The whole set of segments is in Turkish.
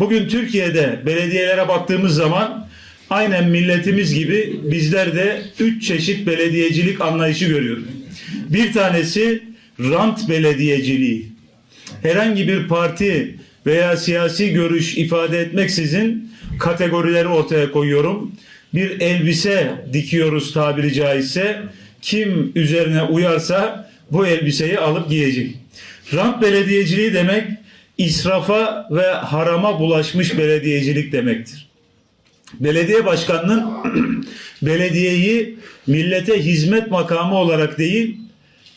Bugün Türkiye'de belediyelere baktığımız zaman aynen milletimiz gibi bizler de üç çeşit belediyecilik anlayışı görüyoruz. Bir tanesi rant belediyeciliği. Herhangi bir parti veya siyasi görüş ifade etmeksizin kategorileri ortaya koyuyorum. Bir elbise dikiyoruz tabiri caizse. Kim üzerine uyarsa bu elbiseyi alıp giyecek. Rant belediyeciliği demek israfa ve harama bulaşmış belediyecilik demektir. Belediye başkanının belediyeyi millete hizmet makamı olarak değil,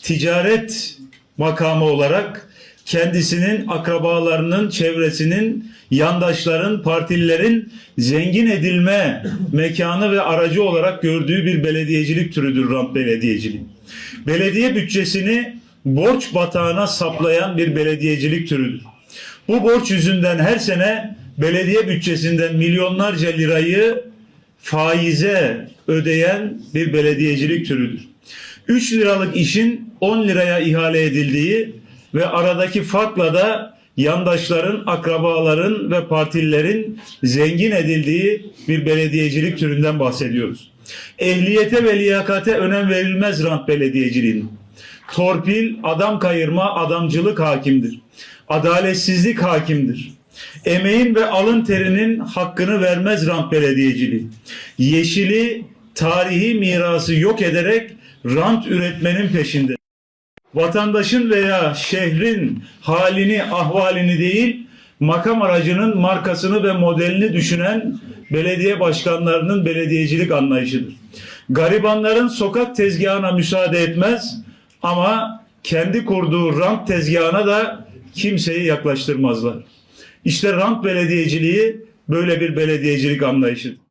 ticaret makamı olarak kendisinin, akrabalarının, çevresinin, yandaşların, partililerin zengin edilme mekanı ve aracı olarak gördüğü bir belediyecilik türüdür rant belediyeciliği. Belediye bütçesini borç batağına saplayan bir belediyecilik türüdür. Bu borç yüzünden her sene belediye bütçesinden milyonlarca lirayı faize ödeyen bir belediyecilik türüdür. 3 liralık işin 10 liraya ihale edildiği ve aradaki farkla da yandaşların, akrabaların ve partililerin zengin edildiği bir belediyecilik türünden bahsediyoruz. Ehliyete ve liyakate önem verilmez rant belediyeciliğinin. Torpil, adam kayırma, adamcılık hakimdir. Adaletsizlik hakimdir. Emeğin ve alın terinin hakkını vermez rant belediyeciliği. Yeşili, tarihi mirası yok ederek rant üretmenin peşinde. Vatandaşın veya şehrin halini, ahvalini değil, makam aracının markasını ve modelini düşünen belediye başkanlarının belediyecilik anlayışıdır. Garibanların sokak tezgahına müsaade etmez ama kendi kurduğu rant tezgahına da kimseyi yaklaştırmazlar. İşte rant belediyeciliği böyle bir belediyecilik anlayışıdır.